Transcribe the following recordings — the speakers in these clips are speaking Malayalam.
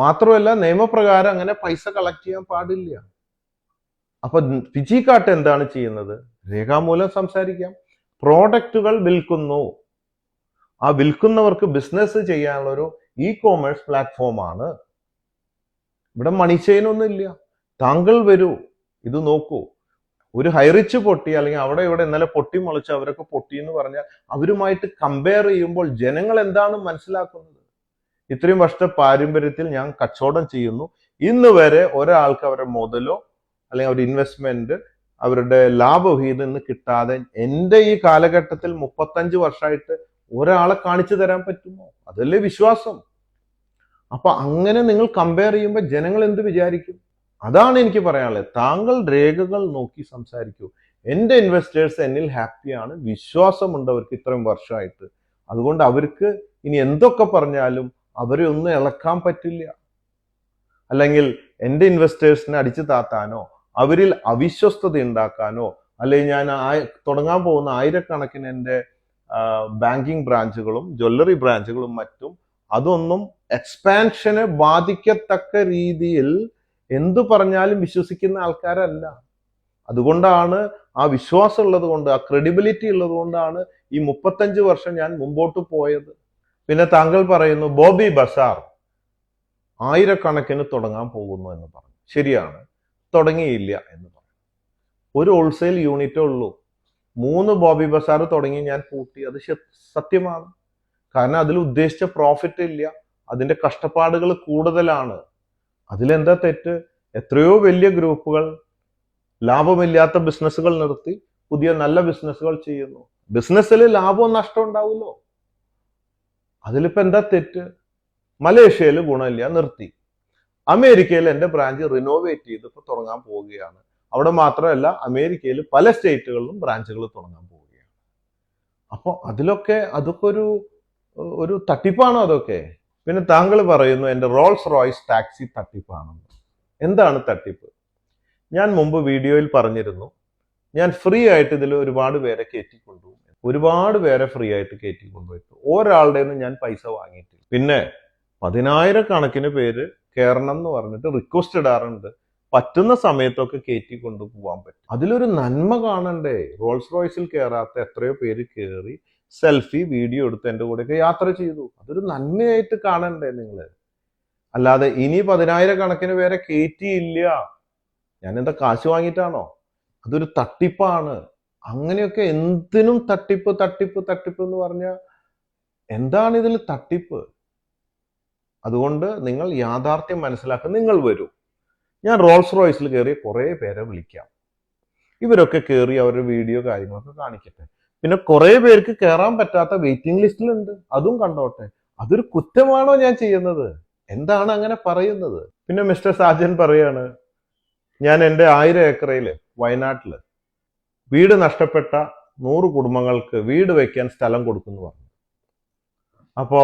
മാത്രമല്ല നിയമപ്രകാരം അങ്ങനെ പൈസ കളക്ട് ചെയ്യാൻ പാടില്ല. അപ്പൊ ഫിജി കാട്ട് എന്താണ് ചെയ്യുന്നത്? രേഖാമൂലം സംസാരിക്കാം. പ്രോഡക്റ്റുകൾ വിൽക്കുന്നു. ആ വിൽക്കുന്നവർക്ക് ബിസിനസ് ചെയ്യാനുള്ള ഒരു ഇ കോമേഴ്സ് പ്ലാറ്റ്ഫോമാണ് ഇവിടെ മണി ഇല്ല. താങ്കൾ വരൂ. ഇത് നോക്കൂ. ഒരു ഹൈറിച്ച് പൊട്ടി അല്ലെങ്കിൽ അവിടെ ഇവിടെ ഇന്നലെ പൊട്ടി മുളച്ച് അവരൊക്കെ പൊട്ടി എന്ന് പറഞ്ഞാൽ അവരുമായിട്ട് കമ്പയർ ചെയ്യുമ്പോൾ ജനങ്ങൾ എന്താണ് മനസ്സിലാക്കുന്നത്? ഇത്രയും വർഷത്തെ പാരമ്പര്യത്തിൽ ഞാൻ കച്ചവടം ചെയ്യുന്നു. ഇന്ന് വരെ ഒരാൾക്ക് അവരുടെ മുതലോ അല്ലെങ്കിൽ അവരുടെ ഇൻവെസ്റ്റ്മെന്റ് അവരുടെ ലാഭവിഹിതം ഇന്ന് കിട്ടാതെ എന്റെ ഈ കാലഘട്ടത്തിൽ മുപ്പത്തഞ്ച് വർഷമായിട്ട് ഒരാളെ കാണിച്ചു തരാൻ പറ്റുമോ? അതല്ലേ വിശ്വാസം. അപ്പൊ അങ്ങനെ നിങ്ങൾ കമ്പയർ ചെയ്യുമ്പോൾ ജനങ്ങൾ എന്ത് വിചാരിക്കും? അതാണ് എനിക്ക് പറയാനുള്ളത്. താങ്കൾ രേഖകൾ നോക്കി സംസാരിക്കൂ. എന്റെ ഇൻവെസ്റ്റേഴ്സ് എന്നിൽ ഹാപ്പിയാണ് വിശ്വാസമുണ്ട് അവർക്ക് ഇത്രയും വർഷമായിട്ട്. അതുകൊണ്ട് അവർക്ക് ഇനി എന്തൊക്കെ പറഞ്ഞാലും അവരെ ഒന്നും ഇളക്കാൻ പറ്റില്ല. അല്ലെങ്കിൽ എന്റെ ഇൻവെസ്റ്റേഴ്സിനെ അടിച്ചു താത്താനോ അവരിൽ അവിശ്വസ്തത ഉണ്ടാക്കാനോ അല്ലെങ്കിൽ ഞാൻ തുടങ്ങാൻ പോകുന്ന ആയിരക്കണക്കിന് എന്റെ ബാങ്കിങ് ബ്രാഞ്ചുകളും ജ്വല്ലറി ബ്രാഞ്ചുകളും മറ്റും അതൊന്നും എക്സ്പാൻഷനെ ബാധിക്കത്തക്ക രീതിയിൽ എന്തു പറഞ്ഞാലും വിശ്വസിക്കുന്ന ആൾക്കാരല്ല. അതുകൊണ്ടാണ് ആ വിശ്വാസം ഉള്ളത് കൊണ്ട് ആ ക്രെഡിബിലിറ്റി ഉള്ളത് കൊണ്ടാണ് ഈ മുപ്പത്തഞ്ച് വർഷം ഞാൻ മുമ്പോട്ട് പോയത്. പിന്നെ താങ്കൾ പറയുന്നു ബോബി ബസാർ ആയിരക്കണക്കിന് തുടങ്ങാൻ പോകുന്നു എന്ന് പറഞ്ഞു. ശരിയാണ്. തുടങ്ങിയില്ല എന്ന് പറഞ്ഞു. ഒരു ഹോൾസെയിൽ യൂണിറ്റേ ഉള്ളൂ. മൂന്ന് ബോബി ബസാർ തുടങ്ങി ഞാൻ പൂട്ടി. അത് സത്യമാണ്. കാരണം അതിൽ ഉദ്ദേശിച്ച പ്രോഫിറ്റ് ഇല്ല. അതിന്റെ കഷ്ടപ്പാടുകൾ കൂടുതലാണ്. അതിലെന്താ തെറ്റ്? എത്രയോ വലിയ ഗ്രൂപ്പുകൾ ലാഭമില്ലാത്ത ബിസിനസ്സുകൾ നിർത്തി പുതിയ നല്ല ബിസിനസ്സുകൾ ചെയ്യുന്നു. ബിസിനസ്സിൽ ലാഭവും നഷ്ടം ഉണ്ടാവുമല്ലോ. അതിലിപ്പോ എന്താ തെറ്റ്? മലേഷ്യയിൽ ഗുണമില്ല നിർത്തി. അമേരിക്കയിൽ എന്റെ ബ്രാഞ്ച് റിനോവേറ്റ് ചെയ്ത് ഇപ്പൊ തുടങ്ങാൻ പോവുകയാണ്. അവിടെ മാത്രമല്ല അമേരിക്കയിൽ പല സ്റ്റേറ്റുകളിലും ബ്രാഞ്ചുകൾ തുടങ്ങാൻ പോവുകയാണ്. അപ്പോൾ അതിലൊക്കെ അതൊക്കെ ഒരു ഒരു തട്ടിപ്പാണോ അതൊക്കെ? പിന്നെ താങ്കൾ പറയുന്നു എന്റെ റോൾസ് റോയ്സ് ടാക്സി തട്ടിപ്പാണെന്ന്. എന്താണ് തട്ടിപ്പ്? ഞാൻ മുമ്പ് വീഡിയോയിൽ പറഞ്ഞിരുന്നു ഞാൻ ഫ്രീ ആയിട്ട് ഇതിൽ ഒരുപാട് പേരെ കയറ്റിക്കൊണ്ടു. ഒരുപാട് പേരെ ഫ്രീ ആയിട്ട് കയറ്റി കൊണ്ടുപോയിട്ട്. ഒരാളുടെ നിന്ന് ഞാൻ പൈസ വാങ്ങിയിട്ടില്ല. പിന്നെ പതിനായിരക്കണക്കിന് പേര് കയറണം എന്ന് പറഞ്ഞിട്ട് റിക്വസ്റ്റ് ഇടാറുണ്ട്. പറ്റുന്ന സമയത്തൊക്കെ കയറ്റി കൊണ്ടുപോകാൻ പറ്റും. അതിലൊരു നന്മ കാണണ്ടേ? റോൾസ് റോയ്സിൽ കയറാത്ത എത്രയോ പേര് കയറി സെൽഫി വീഡിയോ എടുത്ത് എന്റെ കൂടെയൊക്കെ യാത്ര ചെയ്തു. അതൊരു നന്മയായിട്ട് കാണണ്ടേ നിങ്ങൾ അല്ലാതെ ഇനി പതിനായിരക്കണക്കിന് പേരെ കയറ്റിയില്ല ഞാൻ എന്താ കാശ് വാങ്ങിയിട്ടാണോ? അതൊരു തട്ടിപ്പാണ്. അങ്ങനെയൊക്കെ എന്തിനും തട്ടിപ്പ് തട്ടിപ്പ് തട്ടിപ്പ് എന്ന് പറഞ്ഞാൽ എന്താണ് ഇതിൽ തട്ടിപ്പ്? അതുകൊണ്ട് നിങ്ങൾ യാഥാർത്ഥ്യം മനസ്സിലാക്കുക നിങ്ങൾ വരൂ. ഞാൻ റോൾസ് റോയ്സിൽ കയറി കുറേ പേരെ വിളിക്കാം. ഇവരൊക്കെ കയറി അവരുടെ വീഡിയോ കാര്യങ്ങളൊക്കെ കാണിക്കട്ടെ. പിന്നെ കുറേ പേർക്ക് കയറാൻ പറ്റാത്ത വെയിറ്റിംഗ് ലിസ്റ്റിലുണ്ട് അതും കണ്ടോട്ടെ. അതൊരു കുറ്റമാണോ ഞാൻ ചെയ്യുന്നത്? എന്താണ് അങ്ങനെ പറയുന്നത്? പിന്നെ മിസ്റ്റർ സാജൻ പറയാണ് ഞാൻ എന്റെ ആയിരം ഏക്കറയിൽ വയനാട്ടിൽ വീട് നഷ്ടപ്പെട്ട നൂറ് കുടുംബങ്ങൾക്ക് വീട് വയ്ക്കാൻ സ്ഥലം കൊടുക്കുന്നു പറഞ്ഞു. അപ്പോ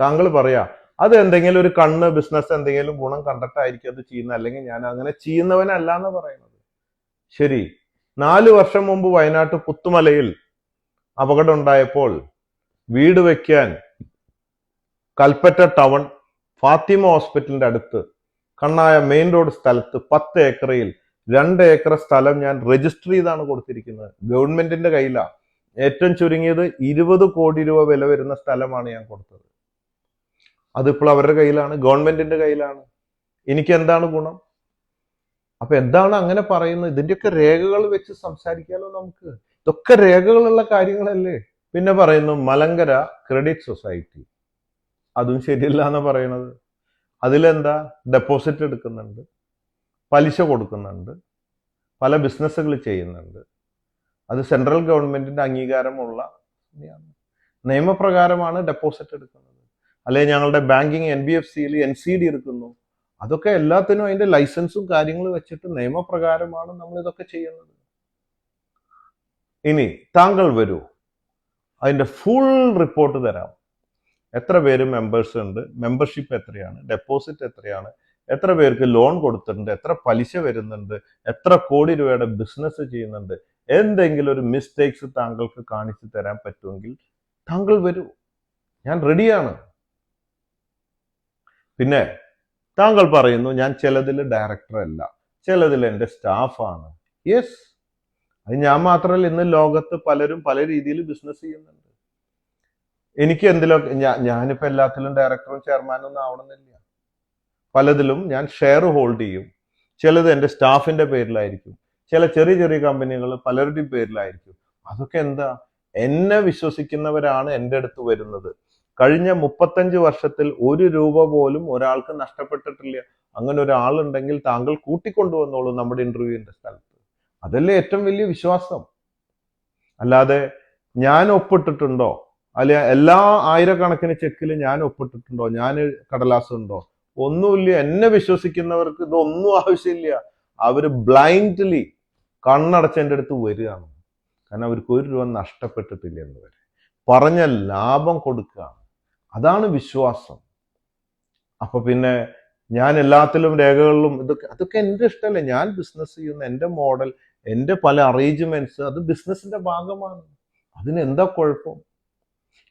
താങ്കൾ പറയാ അത് എന്തെങ്കിലും ഒരു കണ്ണ് ബിസിനസ് എന്തെങ്കിലും ഗുണം കണ്ടിട്ടായിരിക്കും അത് ചെയ്യുന്ന അല്ലെങ്കിൽ ഞാൻ അങ്ങനെ ചെയ്യുന്നവനല്ല എന്ന് പറയുന്നത്. ശരി നാല് വർഷം മുമ്പ് വയനാട്ട് പുത്തുമലയിൽ അപകടം ഉണ്ടായപ്പോൾ വീട് വയ്ക്കാൻ കൽപ്പറ്റ ടൗൺ ഫാത്തിമ ഹോസ്പിറ്റലിന്റെ അടുത്ത് കണ്ണായ മെയിൻ റോഡ് സ്ഥലത്ത് പത്ത് ഏക്കറയിൽ രണ്ട് ഏക്കർ സ്ഥലം ഞാൻ രജിസ്റ്റർ ചെയ്താണ് കൊടുത്തിരിക്കുന്നത്. ഗവൺമെന്റിന്റെ കയ്യിലാണ് ഏറ്റവും ചുരുങ്ങിയത് ഇരുപത് കോടി രൂപ വില വരുന്ന സ്ഥലമാണ് ഞാൻ കൊടുത്തത്. അതിപ്പോൾ അവരുടെ കയ്യിലാണ് ഗവൺമെന്റിന്റെ കയ്യിലാണ്. എനിക്ക് എന്താണ് ഗുണം? അപ്പൊ എന്താണ് അങ്ങനെ പറയുന്നത്? ഇതിന്റെയൊക്കെ രേഖകൾ വെച്ച് സംസാരിക്കാലോ നമുക്ക്. ഇതൊക്കെ രേഖകളുള്ള കാര്യങ്ങളല്ലേ. പിന്നെ പറയുന്നു മലങ്കര ക്രെഡിറ്റ് സൊസൈറ്റി അതും ശരിയല്ല എന്ന് പറയണത്. അതിലെന്താ? ഡെപ്പോസിറ്റ് എടുക്കുന്നുണ്ട്. പലിശ കൊടുക്കുന്നുണ്ട്. പല ബിസിനസ്സുകൾ ചെയ്യുന്നുണ്ട്. അത് സെൻട്രൽ ഗവൺമെന്റിന്റെ അംഗീകാരമുള്ള നിയമപ്രകാരമാണ് ഡെപ്പോസിറ്റ് എടുക്കുന്നത്. അല്ലെങ്കിൽ ഞങ്ങളുടെ ബാങ്കിങ് എൻ ബി എഫ് സിയിൽ എൻ സി ഡി എടുക്കുന്നു. അതൊക്കെ എല്ലാത്തിനും അതിന്റെ ലൈസൻസും കാര്യങ്ങളും വെച്ചിട്ട് നിയമപ്രകാരമാണ് നമ്മൾ ഇതൊക്കെ ചെയ്യുന്നത്. ഇനി താങ്കൾ വരൂ. അതിന്റെ ഫുൾ റിപ്പോർട്ട് തരാം. എത്ര പേര് മെമ്പേഴ്സ് ഉണ്ട്? മെമ്പർഷിപ്പ് എത്രയാണ്? ഡെപ്പോസിറ്റ് എത്രയാണ്? എത്ര പേർക്ക് ലോൺ കൊടുത്തിട്ടുണ്ട് എത്ര പലിശ വരുന്നുണ്ട് എത്ര കോടി രൂപയുടെ ബിസിനസ് ചെയ്യുന്നുണ്ട് എന്തെങ്കിലും ഒരു മിസ്റ്റേക്സ് താങ്കൾക്ക് കാണിച്ചു തരാൻ പറ്റുമെങ്കിൽ താങ്കൾ വരൂ. ഞാൻ റെഡിയാണ് പിന്നെ താങ്കൾ പറയുന്നു ഞാൻ ചിലതിൽ ഡയറക്ടർ അല്ല ചിലതിൽ എന്റെ സ്റ്റാഫാണ് യെസ് അത് ഞാൻ മാത്രമല്ല ഇന്ന് ലോകത്ത് പലരും പല രീതിയിൽ ബിസിനസ് ചെയ്യുന്നുണ്ട്. എനിക്ക് എന്തിലൊക്കെ ഞാനിപ്പോൾ ഞാനിപ്പോ എല്ലാത്തിലും ഡയറക്ടറും ചെയർമാനും ഒന്നും ആവണമെന്നില്ല. പലതിലും ഞാൻ ഷെയർ ഹോൾഡ് ചെയ്യും. ചിലത് എന്റെ സ്റ്റാഫിന്റെ പേരിലായിരിക്കും. ചില ചെറിയ ചെറിയ കമ്പനികൾ പലരുടെയും പേരിലായിരിക്കും. അതൊക്കെ എന്താ? എന്നെ വിശ്വസിക്കുന്നവരാണ് എന്റെ അടുത്ത് വരുന്നത്. കഴിഞ്ഞ മുപ്പത്തഞ്ച് വർഷത്തിൽ ഒരു രൂപ പോലും ഒരാൾക്ക് നഷ്ടപ്പെട്ടിട്ടില്ല. അങ്ങനെ ഒരാളുണ്ടെങ്കിൽ താങ്കൾ കൂട്ടിക്കൊണ്ടുവന്നോളൂ നമ്മുടെ ഇന്റർവ്യൂവിന്റെ സ്ഥലത്ത്. അതല്ലേ ഏറ്റവും വലിയ വിശ്വാസം. അല്ലാതെ ഞാൻ ഒപ്പിട്ടിട്ടുണ്ടോ? അല്ലെ എല്ലാ ആയിരക്കണക്കിന് ചെക്കിൽ ഞാൻ ഒപ്പിട്ടിട്ടുണ്ടോ? ഞാൻ കടലാസ് ഉണ്ടോ ഒന്നുമില്ല എന്നെ വിശ്വസിക്കുന്നവർക്ക് ഇതൊന്നും ആവശ്യമില്ല. അവർ ബ്ലൈൻഡ്ലി കണ്ണടച്ച് എന്റെ അടുത്ത് വരികയാണ്. കാരണം അവർക്ക് ഒരു രൂപ നഷ്ടപ്പെട്ടിട്ടില്ല എന്ന് വരെ പറഞ്ഞ ലാഭം കൊടുക്കുകയാണ്. അതാണ് വിശ്വാസം. അപ്പൊ പിന്നെ ഞാൻ എല്ലാത്തിലും രേഖകളിലും ഇതൊക്കെ അതൊക്കെ എന്റെ ഇഷ്ടമല്ലേ? ഞാൻ ബിസിനസ് ചെയ്യുന്ന എന്റെ മോഡൽ എന്റെ പല അറേഞ്ച്മെന്റ്സ് അത് ബിസിനസിന്റെ ഭാഗമാണ്. അതിന് എന്താ കുഴപ്പം?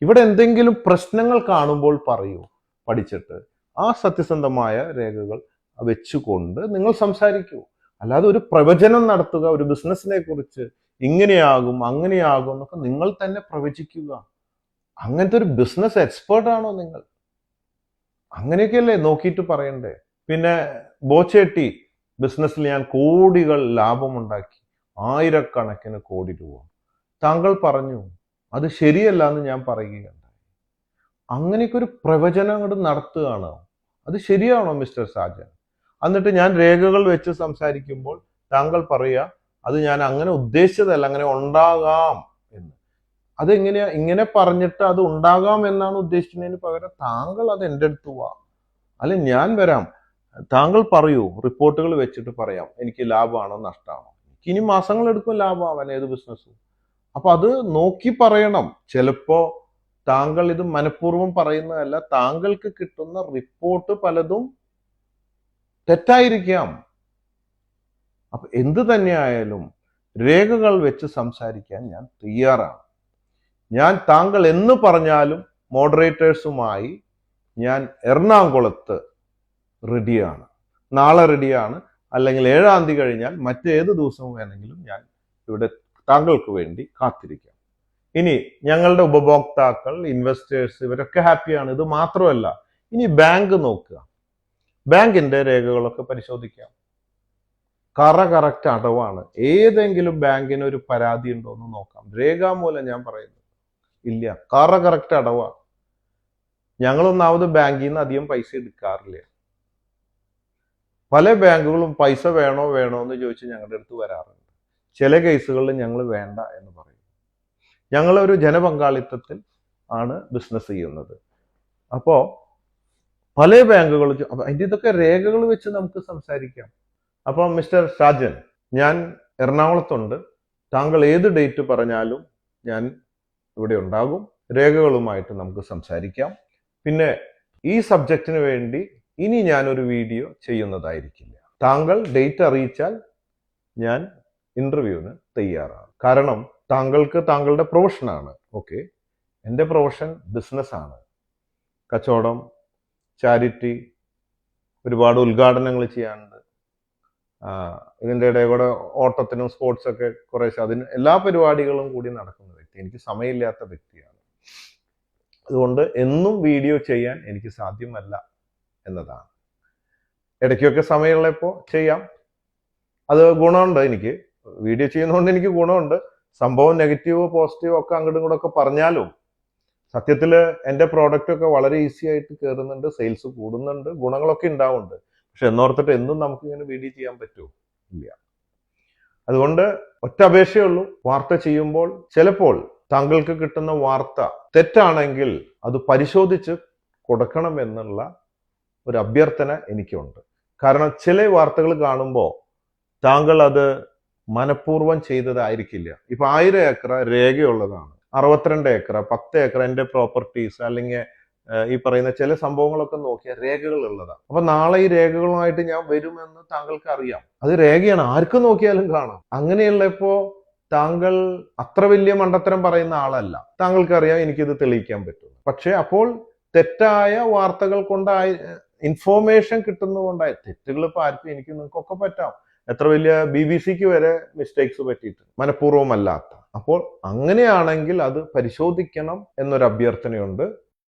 ഇവിടെ എന്തെങ്കിലും പ്രശ്നങ്ങൾ കാണുമ്പോൾ പറയൂ പഠിച്ചിട്ട്. ആ സത്യസന്ധമായ രേഖകൾ വെച്ചുകൊണ്ട് നിങ്ങൾ സംസാരിക്കൂ. അല്ലാതെ ഒരു പ്രവചനം നടത്തുക ഒരു ബിസിനസ്സിനെ കുറിച്ച് ഇങ്ങനെയാകും അങ്ങനെയാകും എന്നൊക്കെ നിങ്ങൾ തന്നെ പ്രവചിക്കുക. അങ്ങനത്തെ ഒരു ബിസിനസ് എക്സ്പേർട്ട് ആണോ നിങ്ങൾ? അങ്ങനെയൊക്കെയല്ലേ നോക്കിയിട്ട് പറയണ്ടേ? പിന്നെ ബോച്ചേട്ടി ബിസിനസ്സിൽ ഞാൻ കോടികൾ ലാഭമുണ്ടാക്കി ആയിരക്കണക്കിന് കോടി രൂപ. താങ്കൾ പറഞ്ഞു അത് ശരിയല്ല എന്ന് ഞാൻ പറയുകയുണ്ടായി അങ്ങനെയൊക്കെ ഒരു പ്രവചനം അങ്ങോട്ട് നടത്തുകയാണ്. അത് ശരിയാണോ മിസ്റ്റർ സാജൻ? എന്നിട്ട് ഞാൻ രേഖകൾ വെച്ച് സംസാരിക്കുമ്പോൾ താങ്കൾ പറയുക അത് ഞാൻ അങ്ങനെ ഉദ്ദേശിച്ചതല്ല അങ്ങനെ ഉണ്ടാകാം എന്ന്. അതെങ്ങനെയാ ഇങ്ങനെ പറഞ്ഞിട്ട് അത് ഉണ്ടാകാം എന്നാണ് ഉദ്ദേശിക്കുന്നതിന് പകരം താങ്കൾ അത് എന്റെ അടുത്ത് വാ. അല്ലെ ഞാൻ വരാം. താങ്കൾ പറയൂ റിപ്പോർട്ടുകൾ വെച്ചിട്ട് പറയാം എനിക്ക് ലാഭമാണോ നഷ്ടമാണോ? എനിക്ക് ഇനി മാസങ്ങൾ എടുക്കും ലാഭമാവാൻ ഏത് ബിസിനസ്സും. അപ്പൊ അത് നോക്കി പറയണം. ചിലപ്പോ താങ്കൾ ഇത് മനഃപൂർവം പറയുന്നതല്ല താങ്കൾക്ക് കിട്ടുന്ന റിപ്പോർട്ട് പലതും തെറ്റായിരിക്കാം. അപ്പൊ എന്ത് തന്നെയായാലും രേഖകൾ വെച്ച് സംസാരിക്കാൻ ഞാൻ തയ്യാറാണ്. ഞാൻ താങ്കൾ എന്ന് പറഞ്ഞാലും മോഡറേറ്റേഴ്സുമായി ഞാൻ എറണാകുളത്ത് റെഡിയാണ് നാളെ റെഡിയാണ് അല്ലെങ്കിൽ ഏഴാം തീയതി കഴിഞ്ഞാൽ മറ്റേത് ദിവസവും വേണമെങ്കിലും ഞാൻ ഇവിടെ താങ്കൾക്ക് വേണ്ടി കാത്തിരിക്കാം. ഇനി ഞങ്ങളുടെ ഉപഭോക്താക്കൾ ഇൻവെസ്റ്റേഴ്സ് ഇവരൊക്കെ ഹാപ്പിയാണ്. ഇത് മാത്രമല്ല ഇനി ബാങ്ക് നോക്കുക. ബാങ്കിന്റെ രേഖകളൊക്കെ പരിശോധിക്കാം. കറ കറക്റ്റ് അടവാണ്. ഏതെങ്കിലും ബാങ്കിന് ഒരു പരാതി ഉണ്ടോ എന്ന് നോക്കാം. രേഖാമൂലം ഞാൻ പറയുന്നു. ഇല്ല കറ കറക്റ്റ് അടവാ. ഞങ്ങളൊന്നാമത് ബാങ്കിൽ നിന്ന് അധികം പൈസ എടുക്കാറില്ല. പല ബാങ്കുകളും പൈസ വേണോ വേണോ എന്ന് ചോദിച്ച് ഞങ്ങളുടെ അടുത്ത് വരാറുണ്ട്. ചില കേസുകളിൽ ഞങ്ങൾ വേണ്ട എന്ന് പറയും. ഞങ്ങൾ ഒരു ജനപങ്കാളിത്തത്തിൽ ആണ് ബിസിനസ് ചെയ്യുന്നത്. അപ്പോ പല ബാങ്കുകൾ അതിന്റെ ഇതൊക്കെ രേഖകൾ വെച്ച് നമുക്ക് സംസാരിക്കാം. അപ്പോൾ മിസ്റ്റർ ഷാജൻ ഞാൻ എറണാകുളത്തുണ്ട്. താങ്കൾ ഏത് ഡേറ്റ് പറഞ്ഞാലും ഞാൻ ഇവിടെ ഉണ്ടാകും. രേഖകളുമായിട്ട് നമുക്ക് സംസാരിക്കാം. പിന്നെ ഈ സബ്ജക്റ്റിന് വേണ്ടി ഇനി ഞാനൊരു വീഡിയോ ചെയ്യുന്നതായിരിക്കില്ല. താങ്കൾ ഡേറ്റ് അറിയിച്ചാൽ ഞാൻ ഇന്റർവ്യൂവിന് തയ്യാറാണ്. കാരണം താങ്കൾക്ക് താങ്കളുടെ പ്രൊഫഷനാണ് ഓക്കെ എന്റെ പ്രൊഫഷൻ ബിസിനസ്സാണ് കച്ചവടം ചാരിറ്റി ഒരുപാട് ഉദ്ഘാടനങ്ങൾ ചെയ്യാനുണ്ട്. ഇതിന്റെ ഇടയിൽ കൂടെ ഓട്ടത്തിനും സ്പോർട്സൊക്കെ കുറേശ്ശെ അതിന് എല്ലാ പരിപാടികളും കൂടി നടക്കുന്ന വ്യക്തി എനിക്ക് സമയമില്ലാത്ത വ്യക്തിയാണ്. അതുകൊണ്ട് എന്നും വീഡിയോ ചെയ്യാൻ എനിക്ക് സാധ്യമല്ല എന്നതാണ്. ഇടയ്ക്കൊക്കെ സമയമുള്ളപ്പോൾ ചെയ്യാം. അത് ഗുണമുണ്ട് എനിക്ക്. വീഡിയോ ചെയ്യുന്നതുകൊണ്ട് എനിക്ക് ഗുണമുണ്ട്. സംഭവം നെഗറ്റീവോ പോസിറ്റീവോ ഒക്കെ അങ്ങോട്ടും ഇങ്ങോട്ടും ഒക്കെ പറഞ്ഞാലും സത്യത്തിൽ എന്റെ പ്രോഡക്റ്റ് ഒക്കെ വളരെ ഈസി ആയിട്ട് കയറുന്നുണ്ട് സെയിൽസ് കൂടുന്നുണ്ട് ഗുണങ്ങളൊക്കെ ഉണ്ടാവുന്നുണ്ട്. പക്ഷെ എന്നോർത്തിട്ട് എന്നും നമുക്ക് ഇങ്ങനെ വീഡിയോ ചെയ്യാൻ പറ്റുമോ ഇല്ല. അതുകൊണ്ട് ഒറ്റ അപേക്ഷയേ ഉള്ളൂ. വാർത്ത ചെയ്യുമ്പോൾ ചിലപ്പോൾ താങ്കൾക്ക് കിട്ടുന്ന വാർത്ത തെറ്റാണെങ്കിൽ അത് പരിശോധിച്ച് കൊടുക്കണം എന്നുള്ള ഒരു അഭ്യർത്ഥന എനിക്കുണ്ട്. കാരണം ചില വാർത്തകൾ കാണുമ്പോൾ താങ്കൾ അത് മനഃപൂർവം ചെയ്തതായിരിക്കില്ല. ഇപ്പൊ ആയിരം ഏക്കർ രേഖയുള്ളതാണ്. അറുപത്തിരണ്ട് ഏക്കർ പത്ത് ഏക്കർ എന്റെ പ്രോപ്പർട്ടീസ് അല്ലെങ്കിൽ ഈ പറയുന്ന ചില സംഭവങ്ങളൊക്കെ നോക്കിയാൽ രേഖകൾ ഉള്ളതാണ്. അപ്പൊ നാളെ ഈ രേഖകളുമായിട്ട് ഞാൻ വരുമെന്ന് താങ്കൾക്ക് അറിയാം അത് രേഖയാണ്. ആർക്ക് നോക്കിയാലും കാണാം. അങ്ങനെയുള്ളപ്പോ താങ്കൾ അത്ര വലിയ മണ്ടത്തരം പറയുന്ന ആളല്ല. താങ്കൾക്ക് അറിയാം എനിക്കിത് തെളിയിക്കാൻ പറ്റും. പക്ഷെ അപ്പോൾ തെറ്റായ വാർത്തകൾ കൊണ്ടായി ഇൻഫോർമേഷൻ കിട്ടുന്നതുകൊണ്ടായി തെറ്റുകൾ ഇപ്പൊ ആർക്കും എനിക്ക് നിങ്ങൾക്കൊക്കെ പറ്റാം. എത്ര വലിയ ബി ബി സിക്ക് വരെ മിസ്റ്റേക്സ് പറ്റിയിട്ടുണ്ട്. മനഃപൂർവമല്ലാത്ത. അപ്പോൾ അങ്ങനെയാണെങ്കിൽ അത് പരിശോധിക്കണം എന്നൊരു അഭ്യർത്ഥനയുണ്ട്